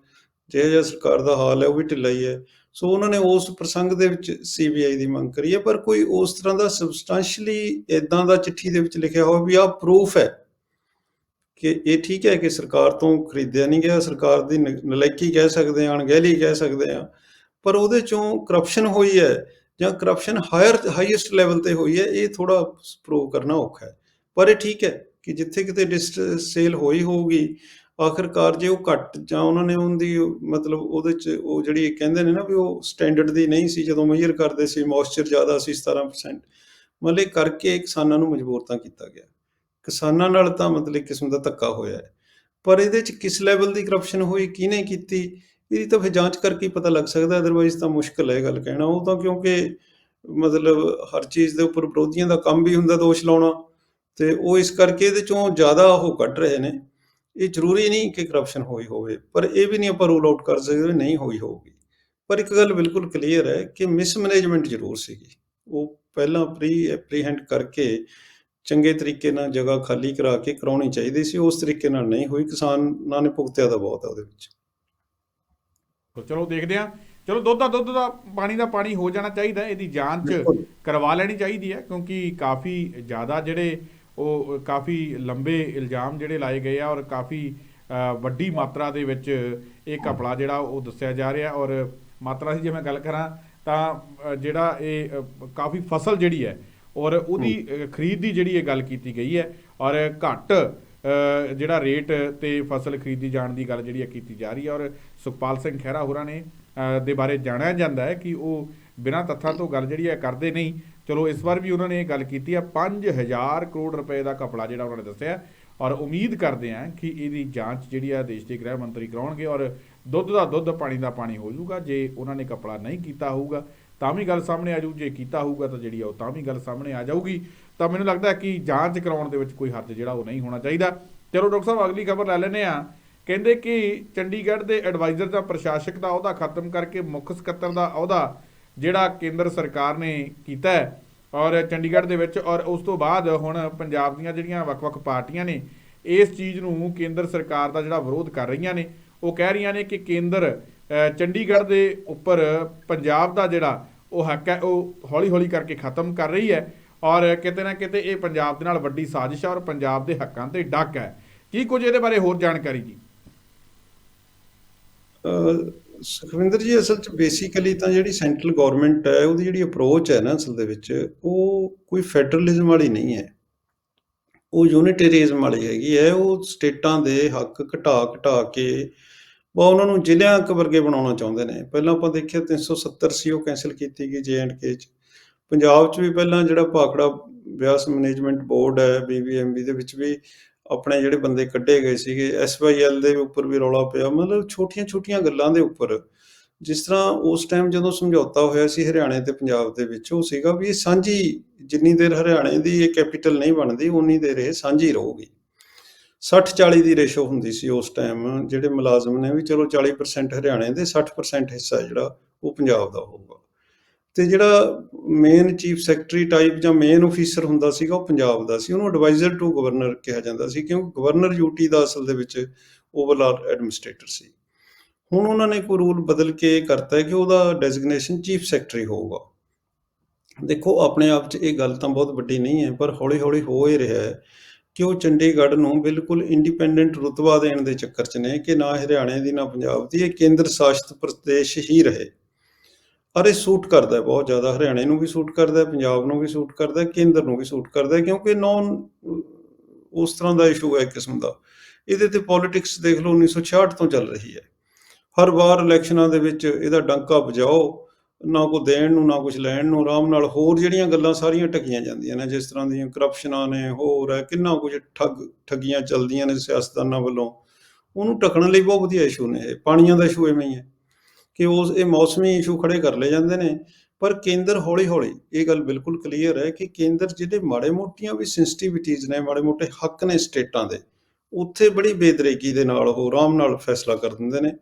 ਜਿਹੋ ਜਿਹਾ ਸਰਕਾਰ ਦਾ ਹਾਲ ਹੈ, ਉਹ ਵੀ ਢਿੱਲਾ ਹੀ ਹੈ। ਸੋ ਉਹਨਾਂ ਨੇ ਉਸ ਪ੍ਰਸੰਗ ਦੇ ਵਿੱਚ ਸੀਬੀਆਈ ਦੀ ਮੰਗ ਕਰੀ ਹੈ, ਪਰ ਕੋਈ ਉਸ ਤਰ੍ਹਾਂ ਦਾ ਸਬਸਟੈਂਸ਼ੀਅਲੀ ਇਦਾਂ ਦਾ ਚਿੱਠੀ ਦੇ ਵਿੱਚ ਲਿਖਿਆ ਹੋਵੇ ਵੀ ਆਹ ਪ੍ਰੂਫ ਹੈ ਕਿ ਇਹ ਠੀਕ ਹੈ ਕਿ ਸਰਕਾਰ ਤੋਂ ਖਰੀਦਿਆ ਨਹੀਂ ਗਿਆ, ਸਰਕਾਰ ਦੀ ਨ- ਨਲਾਇਕੀ ਕਹਿ ਸਕਦੇ ਹਾਂ, ਅਣਗਹਿਲੀ ਕਹਿ ਸਕਦੇ ਹਾਂ, ਪਰ ਉਹਦੇ ਚੋਂ ਕਰਪਸ਼ਨ ਹੋਈ ਹੈ ਜਾਂ ਕਰਪਸ਼ਨ ਹਾਇਰ ਹਾਈਐਸਟ ਲੈਵਲ ਤੇ ਹੋਈ ਹੈ, ਇਹ ਥੋੜਾ ਪ੍ਰੂਵ ਕਰਨਾ ਔਖਾ ਹੈ। ਪਰ ਇਹ ਠੀਕ ਹੈ ਕਿ ਜਿੱਥੇ ਕਿਤੇ ਡਿਸਟ ਸੇਲ ਹੋਈ ਹੋਊਗੀ ਆਖਰਕਾਰ ਜੇ ਉਹ ਘੱਟ ਜਾਂ ਉਹਨਾਂ ਨੇ ਉਹਦੀ ਮਤਲਬ ਉਹਦੇ ਚ ਉਹ ਜਿਹੜੀ ਕਹਿੰਦੇ ਨੇ ਨਾ ਵੀ ਉਹ ਸਟੈਂਡਰਡ ਦੀ ਨਹੀਂ ਸੀ, ਜਦੋਂ ਮੇਜਰ ਕਰਦੇ ਸੀ ਮੋਇਸਚਰ ਜ਼ਿਆਦਾ ਸੀ 17% ਮਤਲਬ ਇਹ ਕਰਕੇ ਕਿਸਾਨਾਂ ਨੂੰ ਮਜਬੂਰ ਤਾਂ ਕੀਤਾ ਗਿਆ। ਕਿਸਾਨਾਂ ਨਾਲ ਤਾਂ ਮਤਲਬ ਇੱਕ ਕਿਸਮ ਦਾ ਧੱਕਾ ਹੋਇਆ ਹੈ। ਪਰ ਇਹਦੇ ਚ ਕਿਸ ਲੈਵਲ ਦੀ ਕਰਪਸ਼ਨ ਹੋਈ, ਕਿਹਨੇ ਕੀਤੀ, ਇਹਦੀ ਤਾਂ ਫਿਰ ਜਾਂਚ ਕਰਕੇ ਪਤਾ ਲੱਗ ਸਕਦਾ ਅਦਰਵਾਈਜ਼ ਤਾਂ ਮੁਸ਼ਕਲ ਹੈ ਇਹ ਗੱਲ ਕਹਿਣਾ। ਉਹ ਤਾਂ ਕਿਉਂਕਿ ਮਤਲਬ ਹਰ ਚੀਜ਼ ਦੇ ਉੱਪਰ ਵਿਰੋਧੀਆਂ ਦਾ ਕੰਮ ਵੀ ਹੁੰਦਾ, ਦੋਸ਼ ਲਾਉਣਾ। ਤੇ ਉਹ ਇਸ ਕਰਕੇ ਇਹਦੇ ਚੋਂ ਜ਼ਿਆਦਾ ਉਹ ਕੱਢ ਰਹੇ ਨੇ। ਇਹ ਜ਼ਰੂਰੀ ਨਹੀਂ ਕਿ ਕਰਪਸ਼ਨ ਹੋਈ ਹੋਵੇ ਪਰ ਇਹ ਵੀ ਨਹੀਂ ਆਪਾਂ ਰੂਲ ਆਊਟ ਕਰ ਸਕਦੇ ਨਹੀਂ ਹੋਈ ਹੋਊਗੀ। ਪਰ ਇੱਕ ਗੱਲ ਬਿਲਕੁਲ ਕਲੀਅਰ ਹੈ ਕਿ ਮਿਸਮੈਨੇਜਮੈਂਟ ਜ਼ਰੂਰ ਸੀਗੀ। ਉਹ ਪਹਿਲਾਂ ਪ੍ਰੀ ਐਪਰੀਹੈਂਡ ਕਰਕੇ ਚੰਗੇ ਤਰੀਕੇ ਨਾਲ ਜਗ੍ਹਾ ਖਾਲੀ ਕਰਾ ਕੇ ਕਰਾਉਣੀ ਚਾਹੀਦੀ ਸੀ ਉਸ ਤਰੀਕੇ ਨਾਲ ਨਹੀਂ ਹੋਈ। ਕਿਸਾਨਾਂ ਨੇ ਭੁਗਤਿਆ ਦਾ ਬਹੁਤ ਹੈ ਉਹਦੇ ਵਿੱਚ। ਚਲੋ ਦੇਖਦੇ ਹਾਂ। ਚਲੋ ਦੁੱਧ ਦਾ ਦੁੱਧ ਦਾ ਪਾਣੀ ਦਾ ਪਾਣੀ ਹੋ ਜਾਣਾ ਚਾਹੀਦਾ ਇਹਦੀ ਜਾਂਚ। ਕਰਵਾ ਲੈਣੀ ਚਾਹੀਦੀ ਹੈ ਕਿਉਂਕਿ ਕਾਫੀ ਜ਼ਿਆਦਾ ਜਿਹੜੇ ਉਹ ਕਾਫੀ ਲੰਬੇ ਇਲਜ਼ਾਮ ਜਿਹੜੇ ਲਾਏ ਗਏ ਆ ਔਰ ਕਾਫੀ ਵੱਡੀ ਮਾਤਰਾ ਦੇ ਵਿੱਚ ਇਹ ਕਪੜਾ ਜਿਹੜਾ ਉਹ ਦੱਸਿਆ ਜਾ ਰਿਹਾ ਔਰ ਮਾਤਰਾ ਦੀ ਜੇ ਮੈਂ ਗੱਲ ਕਰਾਂ ਤਾਂ ਜਿਹੜਾ ਇਹ ਕਾਫੀ ਫਸਲ ਜਿਹੜੀ ਹੈ ਔਰ ਉਹਦੀ ਖਰੀਦ ਦੀ ਜਿਹੜੀ ਇਹ ਗੱਲ ਕੀਤੀ ਗਈ ਹੈ ਔਰ ਘੱਟ ਜਿਹੜਾ ਰੇਟ ਤੇ ਫਸਲ ਖਰੀਦੀ ਜਾਣ ਦੀ ਗੱਲ ਜਿਹੜੀ ਹੈ ਕੀਤੀ ਜਾ ਰਹੀ ਹੈ ਔਰ ਸੁਖਪਾਲ ਸਿੰਘ ਖਹਿਰਾ ਹੋਰਾਂ ਨੇ ਦੇ ਬਾਰੇ ਜਾਣਿਆ ਜਾਂਦਾ ਹੈ ਕਿ ਉਹ ਬਿਨਾਂ ਤੱਥਾਂ ਤੋਂ ਗੱਲ ਜਿਹੜੀ ਹੈ ਕਰਦੇ ਨਹੀਂ ਚਲੋ, ਇਸ ਵਾਰ ਵੀ ਉਹਨਾਂ ਨੇ ਇਹ ਗੱਲ ਕੀਤੀ ਹੈ 5000 ਕਰੋੜ ਰੁਪਏ ਦਾ ਕਪੜਾ ਜਿਹੜਾ ਉਹਨਾਂ ਨੇ ਦੱਸਿਆ ਔਰ ਉਮੀਦ ਕਰਦੇ ਹਾਂ ਕਿ ਇਹਦੀ ਜਾਂਚ ਜਿਹੜੀ ਆ ਦੇਸ਼ ਦੇ ਗ੍ਰਹਿ ਮੰਤਰੀ ਕਰਾਉਣਗੇ ਔਰ ਦੁੱਧ ਦਾ ਦੁੱਧ, ਪਾਣੀ ਦਾ ਪਾਣੀ ਹੋ ਜਾਊਗਾ। ਜੇ ਉਹਨਾਂ ਨੇ ਕਪੜਾ ਨਹੀਂ ਕੀਤਾ ਹੋਊਗਾ, ਤਾਂ ਵੀ ਗੱਲ ਸਾਹਮਣੇ ਆ ਜਾਊ। ਜੇ ਕੀਤਾ ਹੋਊਗਾ ਤਾਂ ਜਿਹੜੀ ਆ ਉਹ ਤਾਂ ਵੀ ਗੱਲ ਸਾਹਮਣੇ ਆ ਜਾਊਗੀ। ਤਾਂ ਮੈਨੂੰ ਲੱਗਦਾ ਕਿ ਜਾਂਚ ਕਰਾਉਣ ਦੇ ਵਿੱਚ ਕੋਈ ਹਰਜ ਜਿਹੜਾ ਉਹ ਨਹੀਂ ਹੋਣਾ ਚਾਹੀਦਾ। ਚਲੋ, ਡਾਕਟਰ ਸਾਹਿਬ, ਅਗਲੀ ਖਬਰ ਲੈ ਲੈਨੇ ਆ ਕਹਿੰਦੇ ਕਿ ਚੰਡੀਗੜ੍ਹ ਦੇ ਐਡਵਾਈਜ਼ਰ ਦਾ ਪ੍ਰਸ਼ਾਸਕ ਦਾ ਅਹੁਦਾ ਖਤਮ ਕਰਕੇ ਮੁੱਖ ਸਕੱਤਰ ਦਾ ਅਹੁਦਾ ਜਿਹੜਾ ਕੇਂਦਰ ਸਰਕਾਰ ਨੇ ਕੀਤਾ ਹੈ ਔਰ ਚੰਡੀਗੜ੍ਹ ਦੇ ਵਿੱਚ ਔਰ ਉਸ ਤੋਂ ਬਾਅਦ ਹੁਣ ਪੰਜਾਬ ਦੀਆਂ ਜਿਹੜੀਆਂ ਵੱਖ-ਵੱਖ ਪਾਰਟੀਆਂ ਨੇ, ਇਸ ਚੀਜ਼ ਨੂੰ ਕੇਂਦਰ ਸਰਕਾਰ ਦਾ ਜਿਹੜਾ ਵਿਰੋਧ ਕਰ ਰਹੀਆਂ ਨੇ, ਉਹ ਕਹਿ ਰਹੀਆਂ ਨੇ ਕਿ ਕੇਂਦਰ ਚੰਡੀਗੜ੍ਹ ਦੇ ਉੱਪਰ ਪੰਜਾਬ ਦਾ ਜਿਹੜਾ ਉਹ ਹੱਕ ਹੈ, ਉਹ ਹੌਲੀ-ਹੌਲੀ ਕਰਕੇ ਖਤਮ ਕਰ ਰਹੀ ਹੈ ਔਰ ਕਿਤੇ ਨਾ ਕਿਤੇ ਇਹ ਪੰਜਾਬ ਦੇ ਨਾਲ ਵੱਡੀ ਸਾਜ਼ਿਸ਼ ਹੈ ਔਰ ਪੰਜਾਬ ਦੇ ਹੱਕਾਂ ਤੇ ਡੱਕ ਹੈ। ਕੀ ਕੁਝ ਇਹਦੇ ਬਾਰੇ ਹੋਰ ਜਾਣਕਾਰੀ ਜੀ? ਸੁਖਵਿੰਦਰ ਜੀ, ਅਸਲ 'ਚ ਬੇਸਿਕਲੀ ਤਾਂ ਜਿਹੜੀ ਸੈਂਟਰਲ ਗਵਰਨਮੈਂਟ ਹੈ, ਉਹਦੀ ਜਿਹੜੀ ਅਪਰੋਚ ਹੈ ਨਾ ਅਸਲ ਦੇ ਵਿੱਚ, ਉਹ ਕੋਈ ਫੈਡਰਲਿਜ਼ਮ ਵਾਲੀ ਨਹੀਂ ਹੈ। ਉਹ ਯੂਨਿਟੇਰੀਜ਼ਮ ਵਾਲੀ ਹੈਗੀ ਹੈ। ਉਹ ਸਟੇਟਾਂ ਦੇ ਹੱਕ ਘਟਾ ਘਟਾ ਕੇ ਉਹ ਉਹਨਾਂ ਨੂੰ ਜ਼ਿਲ੍ਹਿਆਂ ਕ ਵਰਗੇ ਬਣਾਉਣਾ ਚਾਹੁੰਦੇ ਨੇ। ਪਹਿਲਾਂ ਆਪਾਂ ਦੇਖਿਆ 370 ਸੀ ਉਹ ਕੈਨਸਲ ਕੀਤੀ ਗਈ ਕੇ 'ਚ। ਪੰਜਾਬ 'ਚ ਵੀ ਪਹਿਲਾਂ ਜਿਹੜਾ ਭਾਖੜਾ ਬਿਆਸ ਮੈਨੇਜਮੈਂਟ ਬੋਰਡ ਹੈ ਬੀਬੀਐਮਬੀ ਦੇ ਵਿੱਚ ਵੀ ਆਪਣੇ ਜਿਹੜੇ ਬੰਦੇ ਕੱਢੇ ਗਏ ਸੀਗੇ ਐਸਵਾਈਐਲ ਦੇ ਉੱਪਰ ਵੀ ਰੌਲਾ ਪਿਆ, ਮਤਲਬ ਛੋਟੀਆਂ-ਛੋਟੀਆਂ ਗੱਲਾਂ ਦੇ ਉੱਪਰ। ਜਿਸ ਤਰ੍ਹਾਂ ਉਸ ਟਾਈਮ ਜਦੋਂ ਸਮਝੌਤਾ ਹੋਇਆ ਸੀ ਹਰਿਆਣੇ ਤੇ ਪੰਜਾਬ ਦੇ ਵਿੱਚ, ਉਹ ਸੀਗਾ ਵੀ ਇਹ ਸਾਂਝੀ ਜਿੰਨੀ ਦੇਰ ਹਰਿਆਣੇ ਦੀ ਇਹ ਕੈਪੀਟਲ ਨਹੀਂ ਬਣਦੀ, ਉਨੀ ਦੇਰ ਇਹ ਸਾਂਝੀ ਰਹੂਗੀ। 60-40 ਦੀ ਰੇਸ਼ੋ ਹੁੰਦੀ ਸੀ ਉਸ ਟਾਈਮ ਜਿਹੜੇ ਮੁਲਾਜ਼ਮ ਨੇ ਵੀ ਚਲੋ 40% ਹਰਿਆਣੇ ਦੇ 60% ਹਿੱਸਾ ਜਿਹੜਾ ਉਹ ਪੰਜਾਬ ਦਾ ਹੋਊਗਾ। ਤੇ ਜਿਹੜਾ ਮੇਨ ਚੀਫ ਸੈਕਟਰੀ ਟਾਈਪ ਜਾਂ ਮੇਨ ਅਫੀਸਰ ਹੁੰਦਾ ਸੀਗਾ ਉਹ ਪੰਜਾਬ ਦਾ ਸੀ। ਉਹਨੂੰ ਐਡਵਾਈਜ਼ਰ ਟੂ ਗਵਰਨਰ ਕਿਹਾ ਜਾਂਦਾ ਸੀ ਕਿਉਂਕਿ ਗਵਰਨਰ ਯੂਟੀ ਦਾ ਅਸਲ ਦੇ ਵਿੱਚ ਓਵਰਆਲ ਐਡਮਿਨਿਸਟ੍ਰੇਟਰ ਸੀ। ਹੁਣ ਉਹਨਾਂ ਨੇ ਕੋਈ ਰੂਲ ਬਦਲ ਕੇ ਇਹ ਕਰਤਾ ਹੈ ਕਿ ਉਹਦਾ ਡੈਜ਼ਿਗਨੇਸ਼ਨ ਚੀਫ ਸੈਕਟਰੀ ਹੋਊਗਾ। ਦੇਖੋ, ਆਪਣੇ ਆਪ 'ਚ ਇਹ ਗੱਲ ਤਾਂ ਬਹੁਤ ਵੱਡੀ ਨਹੀਂ ਹੈ, ਪਰ ਹੌਲੀ-ਹੌਲੀ ਹੋ ਹੀ ਰਿਹਾ ਹੈ ਕਿ ਉਹ ਚੰਡੀਗੜ੍ਹ ਨੂੰ ਬਿਲਕੁਲ ਇੰਡੀਪੈਂਡੈਂਟ ਰੁਤਬਾ ਦੇਣ ਦੇ ਚੱਕਰ 'ਚ ਨੇ ਕਿ ਨਾ ਹਰਿਆਣੇ ਦੀ ਨਾ ਪੰਜਾਬ ਦੀ, ਇਹ ਕੇਂਦਰ ਸ਼ਾਸਿਤ ਪ੍ਰਦੇਸ਼ ਹੀ ਰਹੇ। ਔਰ ਇਹ ਸੂਟ ਕਰਦਾ ਹੈ, ਬਹੁਤ ਜ਼ਿਆਦਾ ਹਰਿਆਣੇ ਨੂੰ ਵੀ ਸੂਟ ਕਰਦਾ ਹੈ, ਪੰਜਾਬ ਨੂੰ ਵੀ ਸੂਟ ਕਰਦਾ ਹੈ, ਕੇਂਦਰ ਨੂੰ ਵੀ ਸੂਟ ਕਰਦਾ ਹੈ, ਕਿਉਂਕਿ ਨੌਨ ਉਸ ਤਰ੍ਹਾਂ ਦਾ ਇਸ਼ੂ ਹੈ ਇੱਕ ਕਿਸਮ ਦਾ। ਇਹਦੇ ਤੇ ਪੋਲਿਟਿਕਸ ਦੇਖ ਲਓ 1966 ਤੋਂ ਚੱਲ ਰਹੀ ਹੈ। ਹਰ ਵਾਰ ਇਲੈਕਸ਼ਨਾਂ ਦੇ ਵਿੱਚ ਇਹਦਾ ਡੰਕਾ ਵਜਾਓ, ਨਾ ਕੋ ਦੇਣ ਨੂੰ, ਨਾ ਕੁਝ ਲੈਣ ਨੂੰ, ਆਰਾਮ ਨਾਲ ਹੋਰ ਜਿਹੜੀਆਂ ਗੱਲਾਂ ਸਾਰੀਆਂ ਟਕੀਆਂ ਜਾਂਦੀਆਂ ਨੇ, ਜਿਸ ਤਰ੍ਹਾਂ ਦੀਆਂ ਕਰਪਸ਼ਨਾਂ ਨੇ, ਹੋਰ ਹੈ, ਕਿੰਨਾ ਕੁਝ ਠੱਗ, ਠੱਗੀਆਂ ਚੱਲਦੀਆਂ ਨੇ ਸਿਆਸਤਦਾਨਾਂ ਵੱਲੋਂ। ਉਹਨੂੰ ਟਕਣ ਲਈ ਬਹੁਤ ਵਧੀਆ ਇਸ਼ੂ ਨੇ ਇਹ, ਪਾਣੀਆਂ ਦਾ ਇਸ਼ੂ ਐਵੇਂ ਹੀ ਹੈ। ਕਿ ਉਸ, ਇਹ ਮੌਸਮੀ ਇਸ਼ੂ ਖੜੇ ਕਰ ਲਏ ਜਾਂਦੇ ਨੇ। ਪਰ ਕੇਂਦਰ ਹੌਲੀ ਹੌਲੀ ਇਹ ਗੱਲ ਬਿਲਕੁਲ ਕਲੀਅਰ ਹੈ ਕਿ ਕੇਂਦਰ ਜਿਹੜੇ ਮਾੜੇ ਮੋਟੀਆਂ ਵੀ ਸੈਂਸਿਟੀਵਿਟੀਜ਼ ਨੇ ਮਾੜੇ ਮੋਟੇ ਹੱਕ ਨੇ ਸਟੇਟਾਂ ਦੇ, ਉੱਥੇ ਬੜੀ ਬੇਦਰੇਗੀ ਦੇ ਨਾਲ ਉਹ ਆਰਾਮ ਨਾਲ ਫੈਸਲਾ ਕਰ ਦਿੰਦੇ ਨੇ।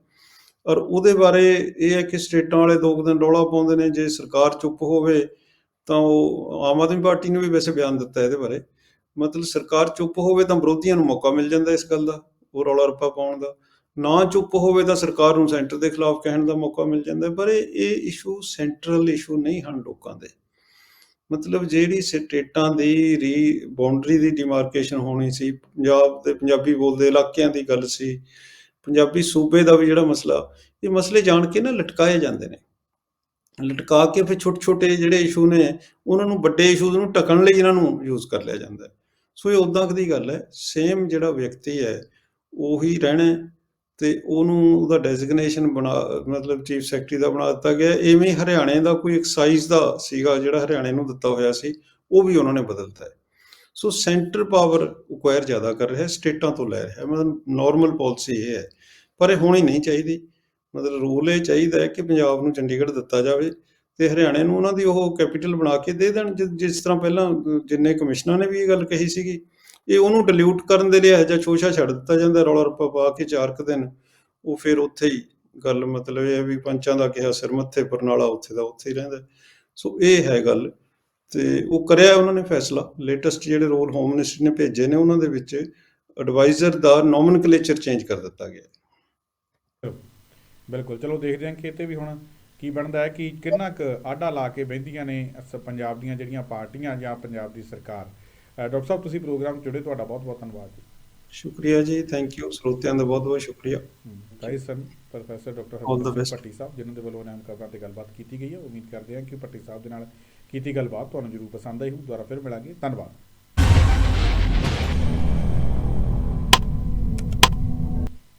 ਔਰ ਉਹਦੇ ਬਾਰੇ ਇਹ ਹੈ ਕਿ ਸਟੇਟਾਂ ਵਾਲੇ ਦੋ ਦਿਨ ਰੌਲਾ ਪਾਉਂਦੇ ਨੇ, ਜੇ ਸਰਕਾਰ ਚੁੱਪ ਹੋਵੇ ਤਾਂ ਉਹ ਆਮ ਆਦਮੀ ਪਾਰਟੀ ਨੇ ਵੀ ਵੈਸੇ ਬਿਆਨ ਦਿੱਤਾ ਇਹਦੇ ਬਾਰੇ। ਮਤਲਬ ਸਰਕਾਰ ਚੁੱਪ ਹੋਵੇ ਤਾਂ ਵਿਰੋਧੀਆਂ ਨੂੰ ਮੌਕਾ ਮਿਲ ਜਾਂਦਾ ਇਸ ਗੱਲ ਦਾ, ਉਹ ਰੌਲਾ ਰੱਪਾ ਪਾਉਣ ਦਾ। ਨਾ ਚੁੱਪ ਹੋਵੇ ਤਾਂ ਸਰਕਾਰ ਨੂੰ ਸੈਂਟਰ ਦੇ ਖਿਲਾਫ ਕਹਿਣ ਦਾ ਮੌਕਾ ਮਿਲ ਜਾਂਦਾ ਪਰ ਇਹ ਇਸ਼ੂ ਸੈਂਟਰਲ ਇਸ਼ੂ ਨਹੀਂ ਹਨ ਲੋਕਾਂ ਦੇ। ਮਤਲਬ ਜਿਹੜੀ ਸਟੇਟਾਂ ਦੀ ਰੀ ਬਾਉਂਡਰੀ ਦੀ ਡਿਮਾਰਕੇਸ਼ਨ ਹੋਣੀ ਸੀ, ਪੰਜਾਬ ਤੇ ਪੰਜਾਬੀ ਬੋਲਦੇ ਇਲਾਕਿਆਂ ਦੀ ਗੱਲ ਸੀ, ਪੰਜਾਬੀ ਸੂਬੇ ਦਾ ਵੀ ਜਿਹੜਾ ਮਸਲਾ, ਇਹ ਮਸਲੇ ਜਾਣ ਕੇ ਨਾ ਲਟਕਾਏ ਜਾਂਦੇ ਨੇ। ਲਟਕਾ ਕੇ ਫਿਰ ਛੋਟੇ ਛੋਟੇ ਜਿਹੜੇ ਇਸ਼ੂ ਨੇ, ਉਹਨਾਂ ਨੂੰ ਵੱਡੇ ਇਸ਼ੂਜ਼ ਨੂੰ ਢਕਣ ਲਈ ਇਹਨਾਂ ਨੂੰ ਯੂਜ਼ ਕਰ ਲਿਆ ਜਾਂਦਾ ਸੋ ਇਹ ਉਦਾਂ ਦੀ ਗੱਲ ਹੈ ਸੇਮ ਜਿਹੜਾ ਵਿਅਕਤੀ ਹੈ, ਉਹੀ ਰਹਿਣਾ ਤੇ ਉਹਨੂੰ ਉਹਦਾ ਡੈਜ਼ਿਗਨੇਸ਼ਨ ਬਣਾ, ਮਤਲਬ ਚੀਫ ਸੈਕਟਰੀ ਦਾ ਬਣਾ ਦਿੱਤਾ ਗਿਆ। ਐਵੇਂ ਹਰਿਆਣੇ ਦਾ ਕੋਈ ਐਕਸਾਈਜ਼ ਦਾ ਸੀਗਾ ਜਿਹੜਾ ਹਰਿਆਣੇ ਨੂੰ ਦਿੱਤਾ ਹੋਇਆ ਸੀ, ਉਹ ਵੀ ਉਹਨਾਂ ਨੇ ਬਦਲਤਾ ਹੈ। ਸੋ ਸੈਂਟਰ ਪਾਵਰ ਅਕਵਾਇਰ ਜ਼ਿਆਦਾ ਕਰ ਰਿਹਾ ਹੈ ਸਟੇਟਾਂ ਤੋਂ ਲੈ ਰਿਹਾ। ਹੈ ਮਤਲਬ ਨਾਰਮਲ ਪਾਲਿਸੀ ਇਹ ਹੈ। ਪਰ ਇਹ ਹੋਣੀ ਨਹੀਂ ਚਾਹੀਦੀ। ਮਤਲਬ ਰੂਲ ਇਹ ਚਾਹੀਦਾ ਹੈ ਕਿ ਪੰਜਾਬ ਨੂੰ ਚੰਡੀਗੜ੍ਹ ਦਿੱਤਾ ਜਾਵੇ ਤੇ ਹਰਿਆਣੇ ਨੂੰ ਉਹਨਾਂ ਦੀ ਉਹ ਕੈਪੀਟਲ ਬਣਾ ਕੇ ਦੇ ਦੇਣ। ਜਿ- ਜਿਸ ਤਰ੍ਹਾਂ ਪਹਿਲਾਂ ਜਿੰਨੇ ਕਮਿਸ਼ਨਰਾਂ ਨੇ ਵੀ ਇਹ ਗੱਲ ਕਹੀ ਸੀਗੀ। ਇਹ ਉਹਨੂੰ ਡਿਲੂਟ ਕਰਨ ਦੇ ਲਈ ਇਹੋ ਜਿਹਾ ਛੋਸ਼ਾ ਛੱਡ ਦਿੱਤਾ ਜਾਂਦਾ, ਰੌਲਾ ਰੱਪਾ ਪਾ ਕੇ ਚਾਰ ਕੁ ਦਿਨ ਉਹ ਫਿਰ ਉੱਥੇ ਹੀ ਗੱਲ ਮਤਲਬ ਇਹ ਹੈ ਵੀ ਪੰਚਾਂ ਦਾ ਕਿਹਾ ਸਿਰ ਮੱਥੇ ਪਰਨਾਲਾ ਉੱਥੇ ਦਾ ਉੱਥੇ ਹੀ ਰਹਿੰਦਾ। ਸੋ ਇਹ ਹੈ ਗੱਲ ਤੇ ਉਹ ਕਰਿਆ ਉਹਨਾਂ ਨੇ ਫੈਸਲਾ। ਲੇਟੈਸਟ ਜਿਹੜੇ ਰੋਲ ਹੋਮ ਮਿਨਿਸਟਰੀ ਨੇ ਭੇਜੇ ਨੇ ਉਹਨਾਂ ਦੇ ਵਿੱਚ ਐਡਵਾਈਜ਼ਰ ਦਾ ਨੋਮਨਕਲੇਚਰ ਚੇਂਜ ਕਰ ਦਿੱਤਾ ਗਿਆ। ਬਿਲਕੁਲ, ਚਲੋ ਦੇਖਦੇ ਹਾਂ ਕਿ ਇਹ ਤੇ ਵੀ ਹੁਣ ਕੀ ਬਣਦਾ ਹੈ ਕਿ ਕਿੰਨਾ ਕੁ ਆਡਾ ਲਾ ਕੇ ਬਹਿੰਦੀਆਂ ਨੇ ਪੰਜਾਬ ਦੀਆਂ ਜਿਹੜੀਆਂ ਪਾਰਟੀਆਂ ਜਾਂ ਪੰਜਾਬ ਦੀ ਸਰਕਾਰ। ਡਾਕਟਰ ਸਾਹਿਬ ਤੁਸੀਂ ਪ੍ਰੋਗਰਾਮ 'ਚ ਜੁੜੇ ਤੁਹਾਡਾ ਬਹੁਤ ਬਹੁਤ ਧੰਨਵਾਦ ਜੀ। ਸ਼ੁਕਰੀਆ ਜੀ ਥੈਂਕ ਯੂ ਸਰੋਤਿਆਂ ਦਾ ਬਹੁਤ ਬਹੁਤ ਸ਼ੁਕਰੀਆ ਰਾਈਸ ਸਨ professor doctor best. Bhatti Sahib ਜਿਨ੍ਹਾਂ ਦੇ ਵੱਲੋਂ ਨਾਮ ਖਬਰਾਂ ਤੇ ਗੱਲਬਾਤ ਕੀਤੀ ਗਈ ਹੈ ਉਮੀਦ ਕਰਦੇ ਹਾਂ ਕਿ ਭੱਟੀ ਸਾਹਿਬ ਦੇ ਨਾਲ ਕੀਤੀ ਗੱਲਬਾਤ ਤੁਹਾਨੂੰ ਜ਼ਰੂਰ ਪਸੰਦ ਆਈ ਹੋਊ। ਦੁਬਾਰਾ ਫਿਰ ਮਿਲਾਂਗੇ। ਧੰਨਵਾਦ।